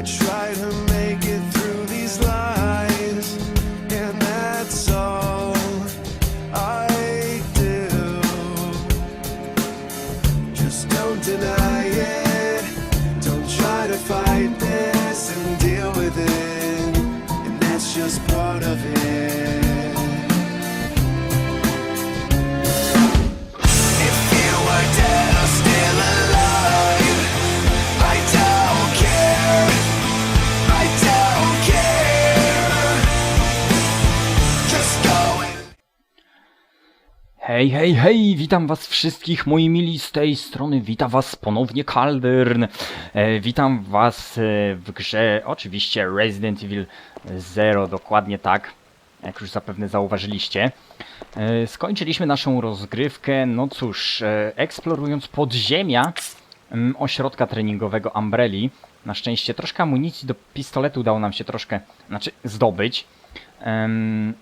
I try Hej, hej, hej, witam was wszystkich, moi mili, z tej strony wita was ponownie Kaldern. E, witam was e, w grze, oczywiście Resident Evil 0, dokładnie tak, jak już zapewne zauważyliście. E, skończyliśmy naszą rozgrywkę, no cóż, e, eksplorując podziemia mm, ośrodka treningowego Umbrelli. Na szczęście troszkę amunicji do pistoletu udało nam się troszkę, znaczy zdobyć. Em,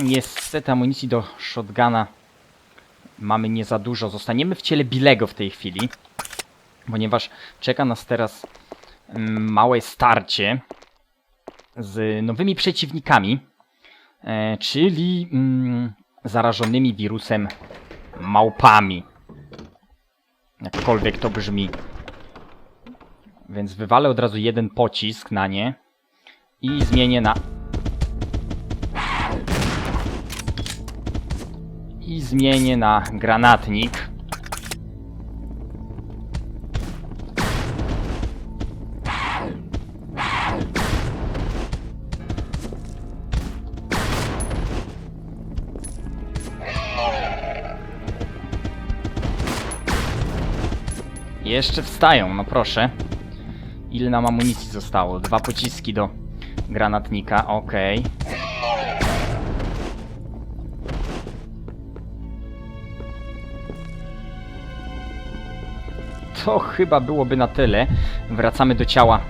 Niestety amunicji do shotguna mamy nie za dużo. Zostaniemy w ciele Bilego w tej chwili, ponieważ czeka nas teraz mm, małe starcie z nowymi przeciwnikami, e, czyli mm, zarażonymi wirusem małpami. Jakkolwiek to brzmi. Więc wywalę od razu jeden pocisk na nie i zmienię na i zmienię na granatnik. Jeszcze wstają, no proszę. Ile nam amunicji zostało? Dwa pociski do granatnika, okej. To chyba byłoby na tyle. Wracamy do ciała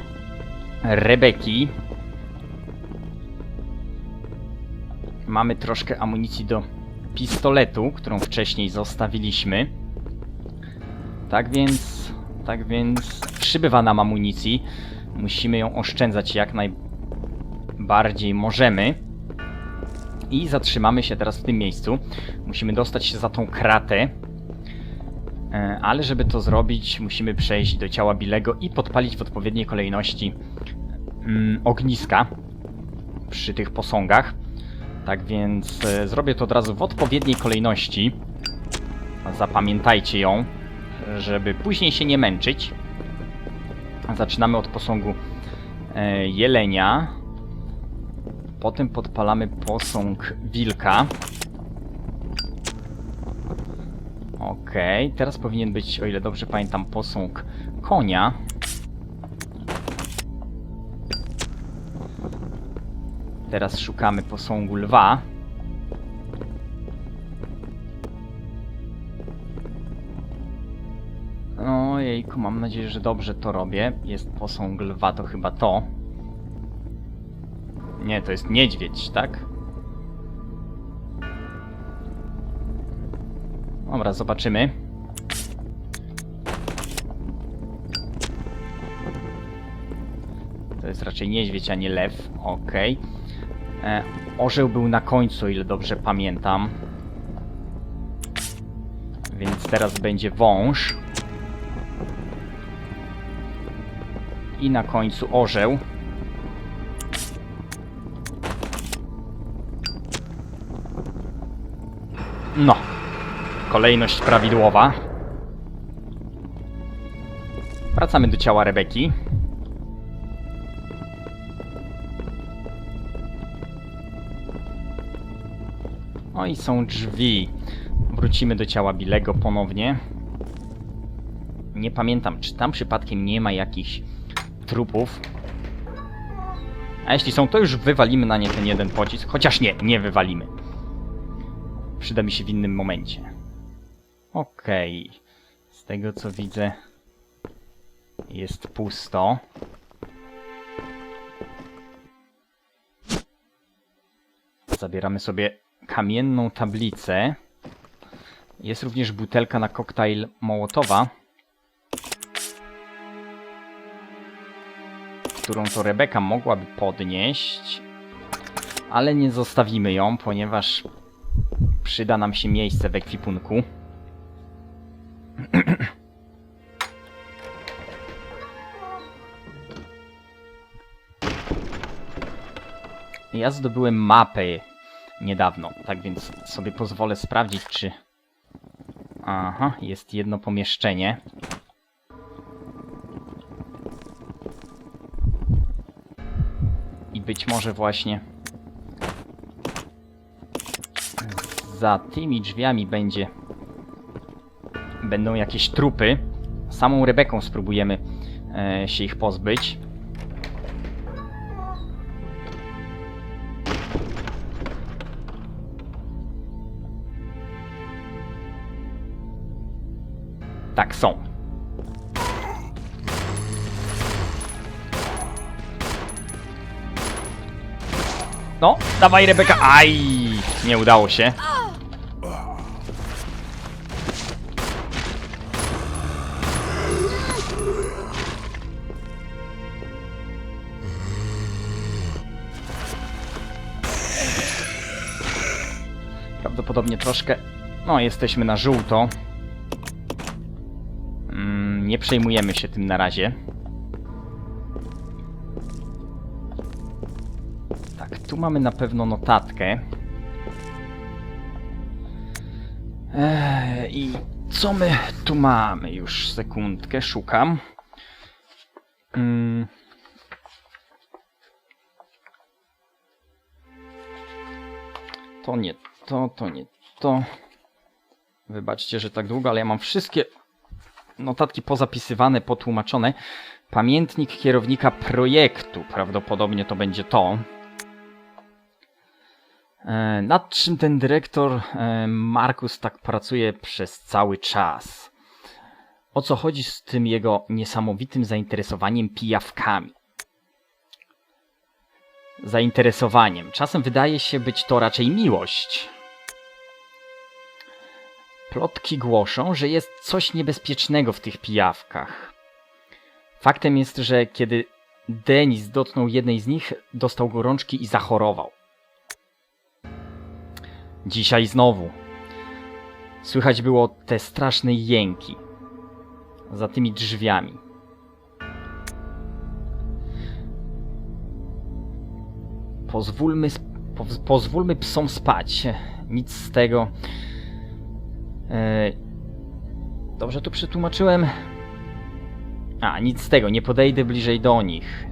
Rebeki. Mamy troszkę amunicji do pistoletu, którą wcześniej zostawiliśmy. Tak więc, tak więc przybywa nam amunicji. Musimy ją oszczędzać jak najbardziej możemy. I zatrzymamy się teraz w tym miejscu. Musimy dostać się za tą kratę. E, Ale żeby to zrobić, musimy przejść do ciała Bilego i podpalić w odpowiedniej kolejności mm, ogniska przy tych posągach. Tak więc e, zrobię to od razu w odpowiedniej kolejności. Zapamiętajcie ją, żeby później się nie męczyć. Zaczynamy od posągu e, jelenia. Potem podpalamy posąg wilka. Okej, teraz powinien być, o ile dobrze pamiętam, posąg konia. Teraz szukamy posągu lwa. Ojejku, mam nadzieję, że dobrze to robię. Jest posąg lwa, to chyba to. Nie, to jest niedźwiedź, tak? Dobra, zobaczymy. To jest raczej niedźwiedź, a nie lew. Okej. E, Orzeł był na końcu, ile dobrze pamiętam. Więc teraz będzie wąż. I na końcu orzeł. No. Kolejność prawidłowa. Wracamy do ciała Rebeki. O i są drzwi. Wrócimy do ciała Bilego ponownie. Nie pamiętam, czy tam przypadkiem nie ma jakichś trupów. A jeśli są, to już wywalimy na nie ten jeden pocisk. Chociaż nie, nie wywalimy. Przyda mi się w innym momencie. Okej. Z tego co widzę jest pusto. Zabieramy sobie kamienną tablicę. Jest również butelka na koktajl Mołotowa. którą to Rebeka mogłaby podnieść, ale nie zostawimy ją, ponieważ przyda nam się miejsce w ekwipunku. Ja zdobyłem mapę niedawno, tak więc sobie pozwolę sprawdzić, czy... Aha, jest jedno pomieszczenie. I być może właśnie za tymi drzwiami będzie będą jakieś trupy. Samą Rebeką spróbujemy e, się ich pozbyć. Dawaj Rebeka. Aj, nie udało się. Prawdopodobnie troszkę... No, jesteśmy na żółto. Mm, nie przejmujemy się tym na razie. Tu mamy na pewno notatkę. Eee, I co my tu mamy? Już sekundkę, szukam. Mm. To nie to, to nie to. Wybaczcie, że tak długo, ale ja mam wszystkie notatki pozapisywane, potłumaczone. Pamiętnik kierownika projektu. Prawdopodobnie to będzie to. E, Nad czym ten dyrektor e, Markus tak pracuje przez cały czas? O co chodzi z tym jego niesamowitym zainteresowaniem pijawkami? Zainteresowaniem. Czasem wydaje się być to raczej miłość. Plotki głoszą, że jest coś niebezpiecznego w tych pijawkach. Faktem jest, że kiedy Denis dotknął jednej z nich, dostał gorączki i zachorował. Dzisiaj znowu. Słychać było te straszne jęki. Za tymi drzwiami. Pozwólmy, pozwólmy psom spać. Nic z tego. E, Dobrze tu przetłumaczyłem? A, nic z tego, nie podejdę bliżej do nich.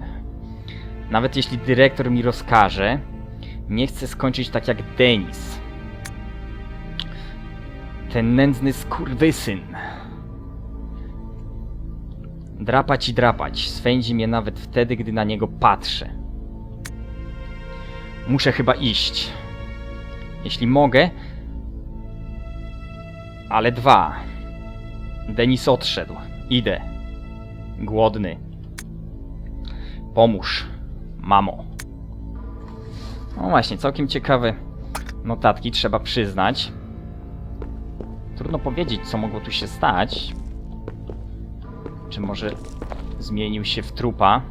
Nawet jeśli dyrektor mi rozkaże, nie chcę skończyć tak jak Denis. Ten nędzny skurwysyn. Drapać i drapać. Swędzi mnie nawet wtedy, gdy na niego patrzę. Muszę chyba iść. Jeśli mogę. Ale dwa. Denis odszedł. Idę. Głodny. Pomóż, mamo. No właśnie, całkiem ciekawe notatki, trzeba przyznać. Trudno powiedzieć, co mogło tu się stać. Czy może zmienił się w trupa?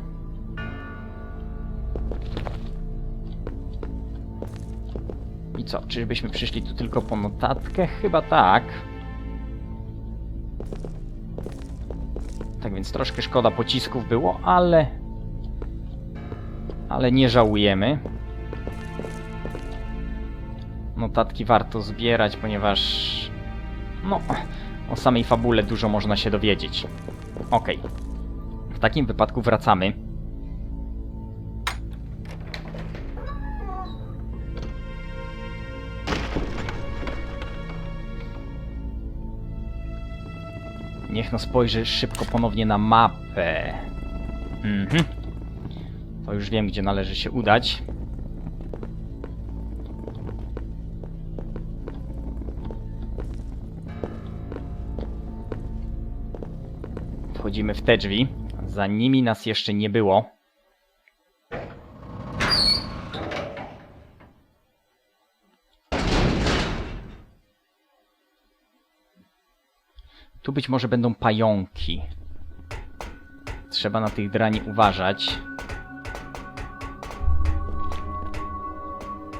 I co, czyżbyśmy przyszli tu tylko po notatkę? Chyba tak. Tak więc troszkę szkoda pocisków było, ale... Ale nie żałujemy. Notatki warto zbierać, ponieważ... No, o samej fabule dużo można się dowiedzieć. Okej. W takim wypadku wracamy. Niech no spojrzy szybko ponownie na mapę. Mhm. To już wiem, gdzie należy się udać. Wchodzimy w te drzwi. Za nimi nas jeszcze nie było. Tu być może będą pająki. Trzeba na tych drani uważać.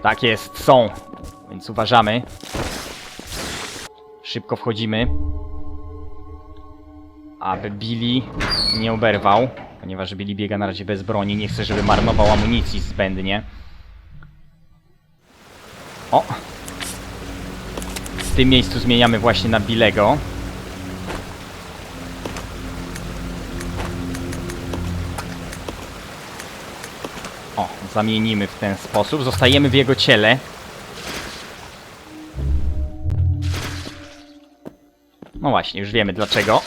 Tak jest, są. Więc uważamy. Szybko wchodzimy. Aby Billy nie oberwał. Ponieważ Billy biega na razie bez broni. Nie chce, żeby marnował amunicji zbędnie. O! W tym miejscu zmieniamy właśnie na Billego. O, zamienimy w ten sposób. Zostajemy w jego ciele. No właśnie, już wiemy dlaczego.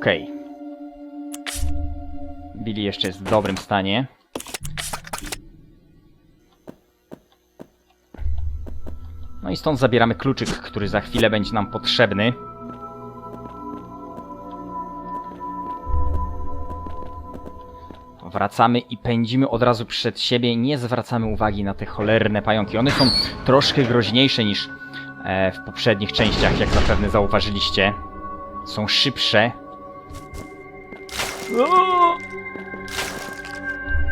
Okej. Billy jeszcze jest w dobrym stanie. No i stąd zabieramy kluczyk, który za chwilę będzie nam potrzebny. Wracamy i pędzimy od razu przed siebie. Nie zwracamy uwagi na te cholerne pająki. One są troszkę groźniejsze niż e, w poprzednich częściach, jak zapewne zauważyliście. Są szybsze.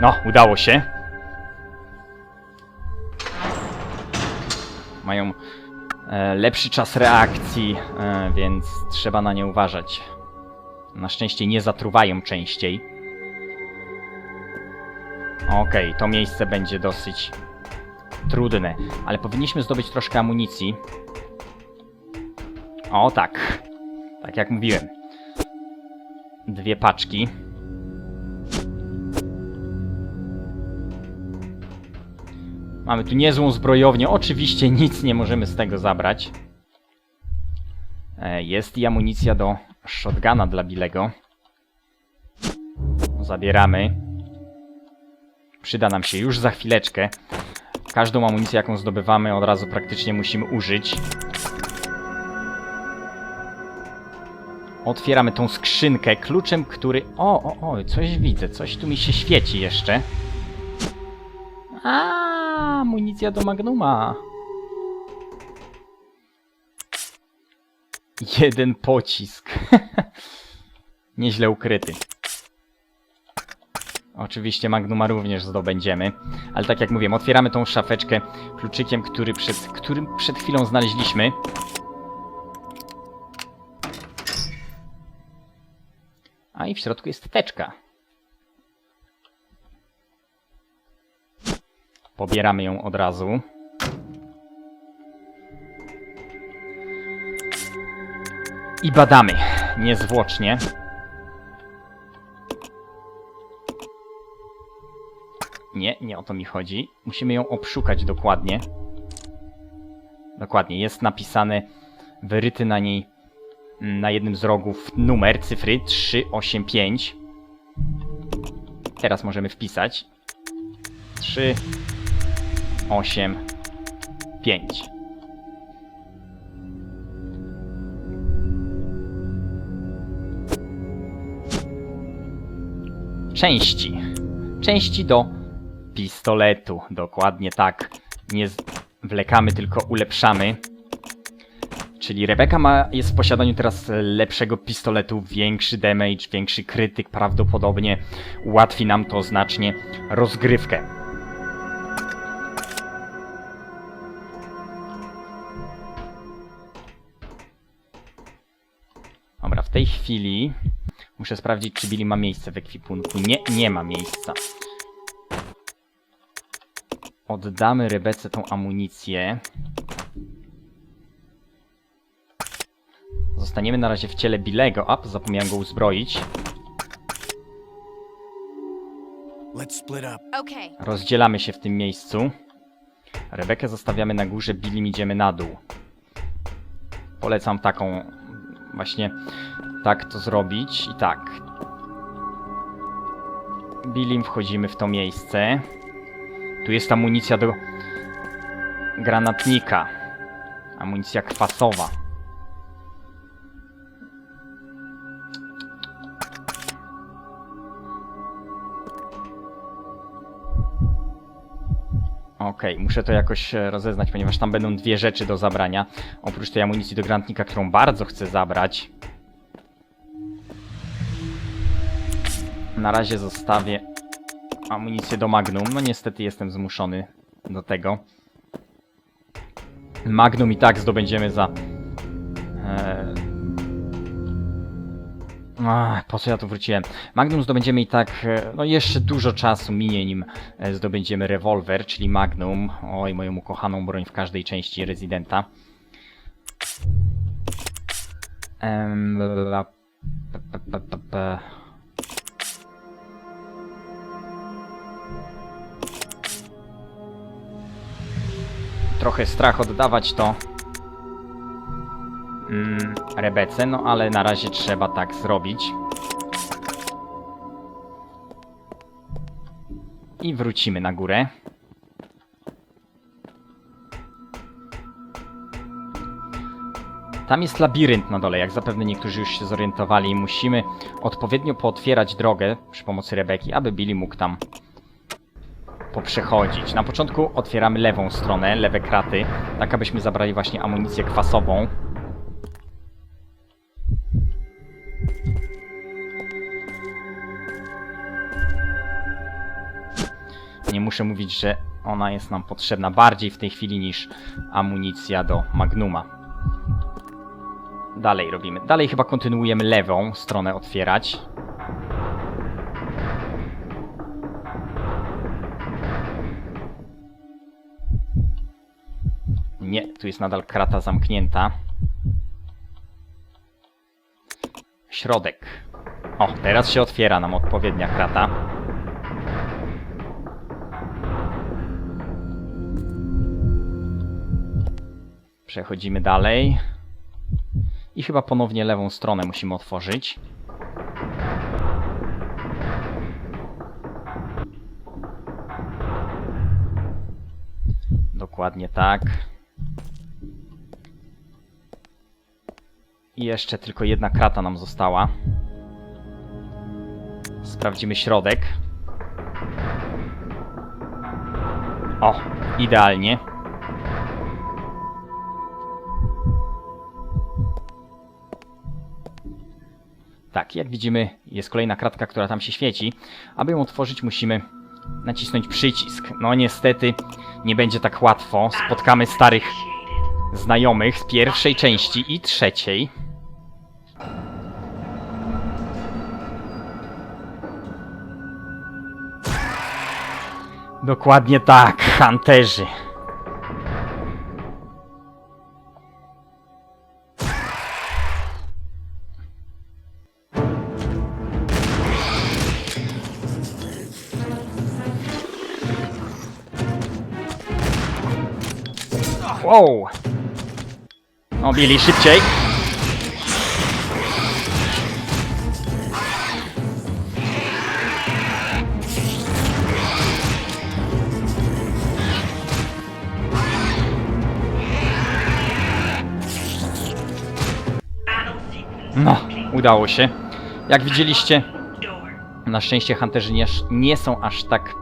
No, udało się. Mają e, lepszy czas reakcji, e, więc trzeba na nie uważać. Na szczęście nie zatruwają częściej. Okej, to miejsce będzie dosyć trudne, ale powinniśmy zdobyć troszkę amunicji. O tak, tak jak mówiłem. Dwie paczki. Mamy tu niezłą zbrojownię. Oczywiście nic nie możemy z tego zabrać. E, Jest i amunicja do shotguna dla Bilego. Zabieramy. Przyda nam się już za chwileczkę. Każdą amunicję, jaką zdobywamy, od razu praktycznie musimy użyć. Otwieramy tą skrzynkę kluczem, który... O, o, o, coś widzę, coś tu mi się świeci jeszcze. A, amunicja do Magnuma. Jeden pocisk. Nieźle ukryty. Oczywiście Magnuma również zdobędziemy. Ale tak jak mówiłem, otwieramy tą szafeczkę kluczykiem, który przed, którym przed chwilą znaleźliśmy. A i w środku jest teczka. Pobieramy ją od razu. I badamy niezwłocznie. Nie, nie o to mi chodzi. Musimy ją obszukać dokładnie. Dokładnie, jest napisane, wyryty na niej na jednym z rogów numer cyfry 385. Teraz możemy wpisać 3 8 5. Części. Części do pistoletu. Dokładnie tak. Nie wlekamy, tylko ulepszamy. Czyli Rebeka ma, jest w posiadaniu teraz lepszego pistoletu, większy damage, większy krytyk, prawdopodobnie ułatwi nam to znacznie rozgrywkę. Dobra, w tej chwili muszę sprawdzić, czy Billy ma miejsce w ekwipunku. Nie, nie ma miejsca. Oddamy Rebece tą amunicję. Zostaniemy na razie w ciele Billego. Up, zapomniałem go uzbroić. Rozdzielamy się w tym miejscu. Rebekę zostawiamy na górze, Billim idziemy na dół. Polecam taką... Właśnie tak to zrobić i tak. Billim wchodzimy w to miejsce. Tu jest amunicja do granatnika. Amunicja kwasowa. Okej, muszę to jakoś e, rozeznać, ponieważ tam będą dwie rzeczy do zabrania. Oprócz tej amunicji do grantnika, którą bardzo chcę zabrać. Na razie zostawię amunicję do Magnum. No niestety jestem zmuszony do tego. Magnum i tak zdobędziemy za... Po co ja tu wróciłem? Magnum zdobędziemy i tak, e, no jeszcze dużo czasu minie nim e, zdobędziemy rewolwer, czyli Magnum. Oj, moją ukochaną broń w każdej części pe. Trochę strach oddawać to Rebece, no ale na razie trzeba tak zrobić. I wrócimy na górę. Tam jest labirynt na dole, jak zapewne niektórzy już się zorientowali. Musimy odpowiednio pootwierać drogę przy pomocy Rebeki, aby Billy mógł tam poprzechodzić. Na początku otwieramy lewą stronę, lewe kraty, tak abyśmy zabrali właśnie amunicję kwasową. Muszę mówić, że ona jest nam potrzebna bardziej w tej chwili niż amunicja do Magnuma. Dalej robimy. Dalej chyba kontynuujemy lewą stronę otwierać. Nie, tu jest nadal krata zamknięta. Środek. O, teraz się otwiera nam odpowiednia krata. Przechodzimy dalej. I chyba ponownie lewą stronę musimy otworzyć. Dokładnie tak. I jeszcze tylko jedna krata nam została. Sprawdzimy środek. O, idealnie. Tak, jak widzimy, jest kolejna kratka, która tam się świeci. Aby ją otworzyć, musimy nacisnąć przycisk. No niestety, nie będzie tak łatwo. Spotkamy starych znajomych z pierwszej części i trzeciej. Dokładnie tak, Hunterzy. O, szybciej! No, udało się. Jak widzieliście, na szczęście Hunterzy nie, nie są aż tak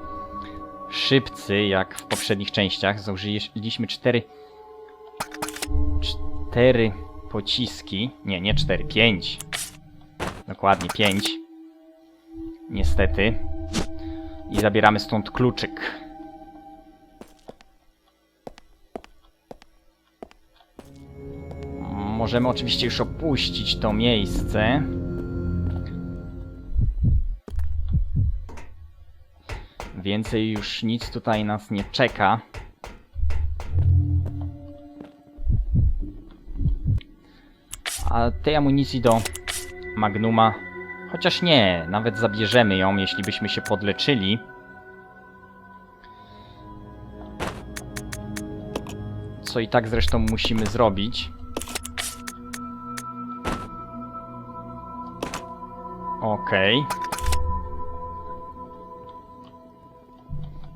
szybcy jak w poprzednich częściach. Zużyliśmy cztery cztery pociski. Nie, nie cztery, pięć. Dokładnie pięć. Niestety. I zabieramy stąd kluczyk. Możemy oczywiście już opuścić to miejsce. Więcej już nic tutaj nas nie czeka. A tej amunicji do Magnuma, chociaż nie, nawet zabierzemy ją, jeśli byśmy się podleczyli. Co i tak zresztą musimy zrobić. Okej.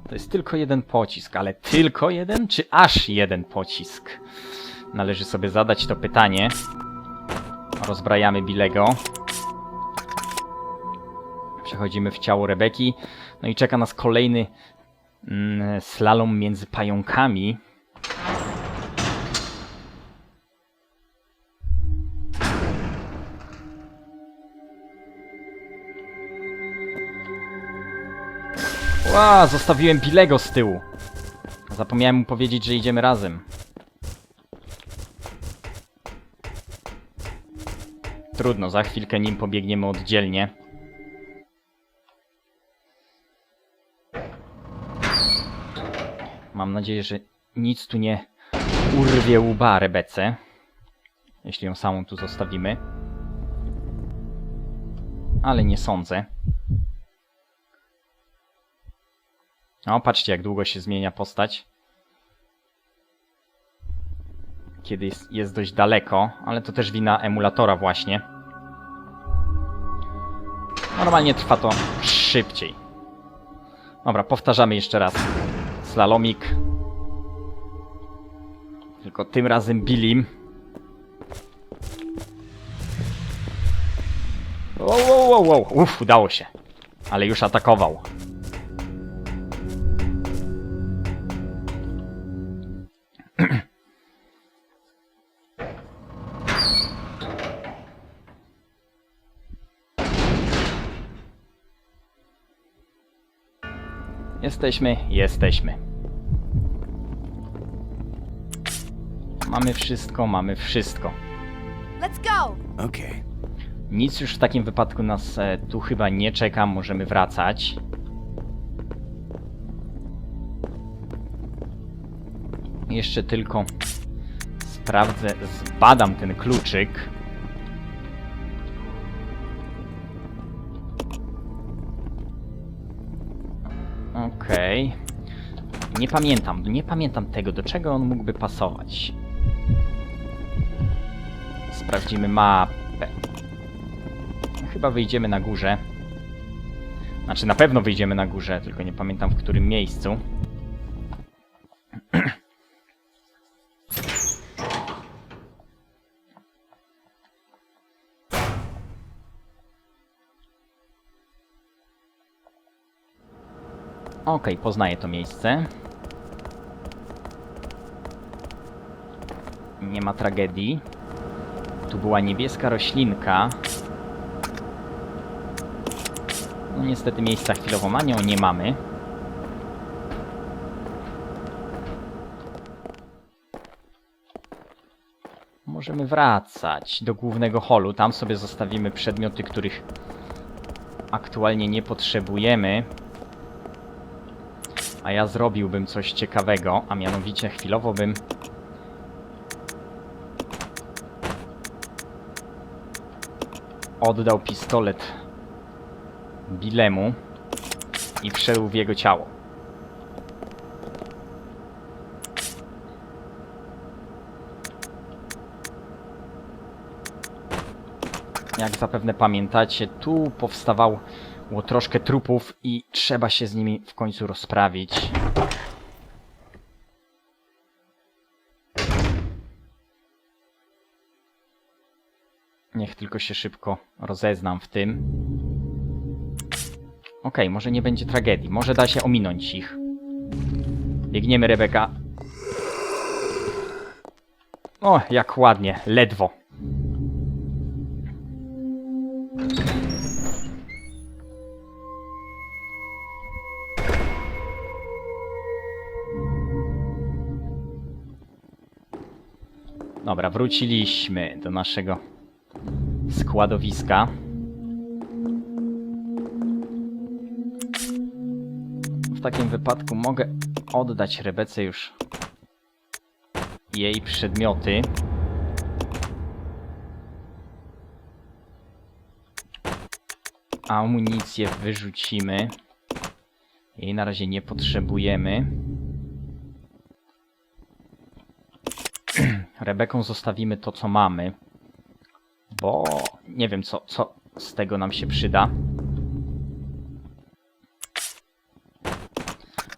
To jest tylko jeden pocisk, ale tylko jeden, czy aż jeden pocisk? Należy sobie zadać to pytanie. Rozbrajamy Bilego. Przechodzimy w ciało Rebeki. No i czeka nas kolejny mm, slalom między pająkami. Ła, zostawiłem Bilego z tyłu. Zapomniałem mu powiedzieć, że idziemy razem. Trudno, za chwilkę nim pobiegniemy oddzielnie. Mam nadzieję, że nic tu nie urwie łba Rebece. Jeśli ją samą tu zostawimy. Ale nie sądzę. O, patrzcie jak długo się zmienia postać. Kiedy jest, jest dość daleko, ale to też wina emulatora właśnie. Normalnie trwa to szybciej. Dobra, powtarzamy jeszcze raz. Slalomik. Tylko tym razem Billim. Wow, wow, wow, wow. Uff, udało się. Ale już atakował. Jesteśmy, jesteśmy. Mamy wszystko, mamy wszystko. Let's go! Okay. Nic już w takim wypadku nas e, tu chyba nie czeka, możemy wracać. Jeszcze tylko sprawdzę, zbadam ten kluczyk. Okej. Nie pamiętam, nie pamiętam tego, do czego on mógłby pasować. Sprawdzimy mapę. Chyba wyjdziemy na górze. Znaczy na pewno wyjdziemy na górze, tylko nie pamiętam w którym miejscu. Okej, poznaję to miejsce. Nie ma tragedii. Tu była niebieska roślinka. No niestety miejsca chwilowo na nią nie mamy. Możemy wracać do głównego holu. Tam sobie zostawimy przedmioty, których aktualnie nie potrzebujemy. A ja zrobiłbym coś ciekawego, a mianowicie chwilowo bym oddał pistolet Bilemu i wszedł w jego ciało. Jak zapewne pamiętacie, tu powstawało troszkę trupów i trzeba się z nimi w końcu rozprawić. Niech tylko się szybko rozeznam w tym. Okej, może nie będzie tragedii. Może da się ominąć ich. Biegniemy, Rebeka. O, jak ładnie. Ledwo. Dobra, wróciliśmy do naszego składowiska. W takim wypadku mogę oddać Rebece już jej przedmioty. Amunicję wyrzucimy. Jej na razie nie potrzebujemy. Rebeką zostawimy to, co mamy. Bo nie wiem, co, co z tego nam się przyda.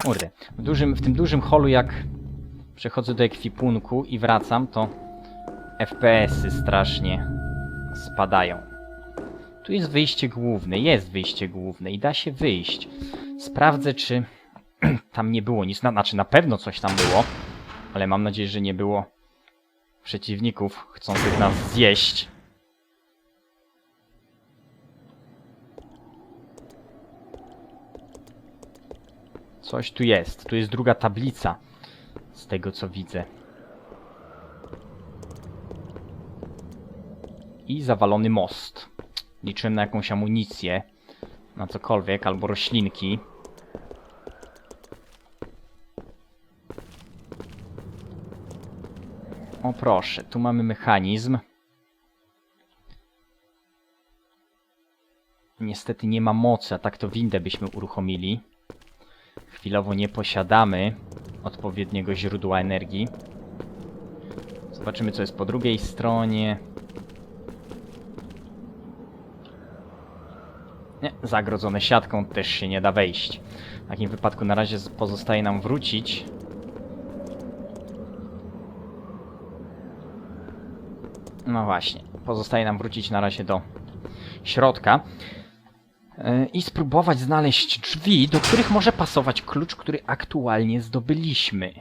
Kurde, w, dużym, w tym dużym holu jak przechodzę do ekwipunku i wracam, to FPS-y strasznie spadają. Tu jest wyjście główne, jest wyjście główne i da się wyjść. Sprawdzę, czy tam nie było nic. Na, znaczy, na pewno coś tam było, ale mam nadzieję, że nie było przeciwników chcących nas zjeść. Coś tu jest. Tu jest druga tablica. Z tego co widzę. I zawalony most. Liczyłem na jakąś amunicję. Na cokolwiek, albo roślinki. O proszę, tu mamy mechanizm. Niestety nie ma mocy, a tak to windę byśmy uruchomili. Chwilowo nie posiadamy odpowiedniego źródła energii. Zobaczymy co jest po drugiej stronie. Nie, zagrodzone siatką też się nie da wejść. W takim wypadku na razie pozostaje nam wrócić. No właśnie, pozostaje nam wrócić na razie do środka e, i spróbować znaleźć drzwi, do których może pasować klucz, który aktualnie zdobyliśmy.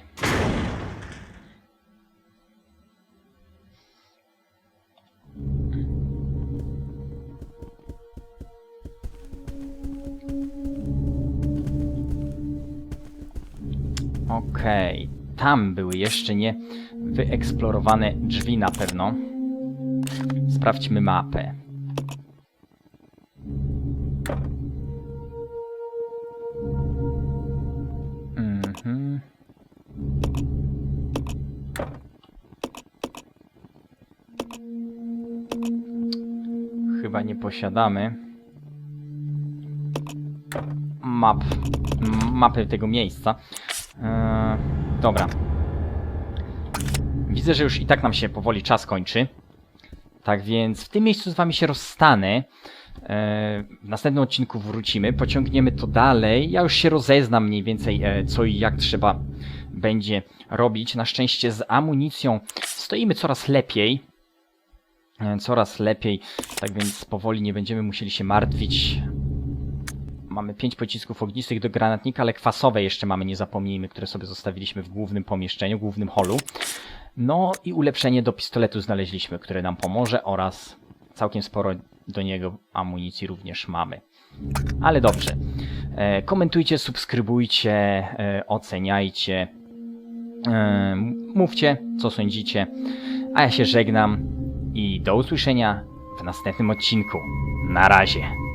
Okej, tam były jeszcze nie wyeksplorowane drzwi na pewno. Sprawdźmy mapę. Mhm. Chyba nie posiadamy map, mapy tego miejsca. Eee, dobra. Widzę, że już i tak nam się powoli czas kończy. Tak więc w tym miejscu z wami się rozstanę. E, W następnym odcinku wrócimy, pociągniemy to dalej. Ja już się rozeznam mniej więcej e, co i jak trzeba będzie robić. Na szczęście z amunicją stoimy coraz lepiej. E, Coraz lepiej, tak więc powoli nie będziemy musieli się martwić. Mamy 5 pocisków ognistych do granatnika, ale kwasowe jeszcze mamy, nie zapomnijmy, które sobie zostawiliśmy w głównym pomieszczeniu, głównym holu. No i ulepszenie do pistoletu znaleźliśmy, które nam pomoże oraz całkiem sporo do niego amunicji również mamy. Ale dobrze. E, komentujcie, subskrybujcie, e, oceniajcie. E, mówcie, co sądzicie. A ja się żegnam i do usłyszenia w następnym odcinku. Na razie.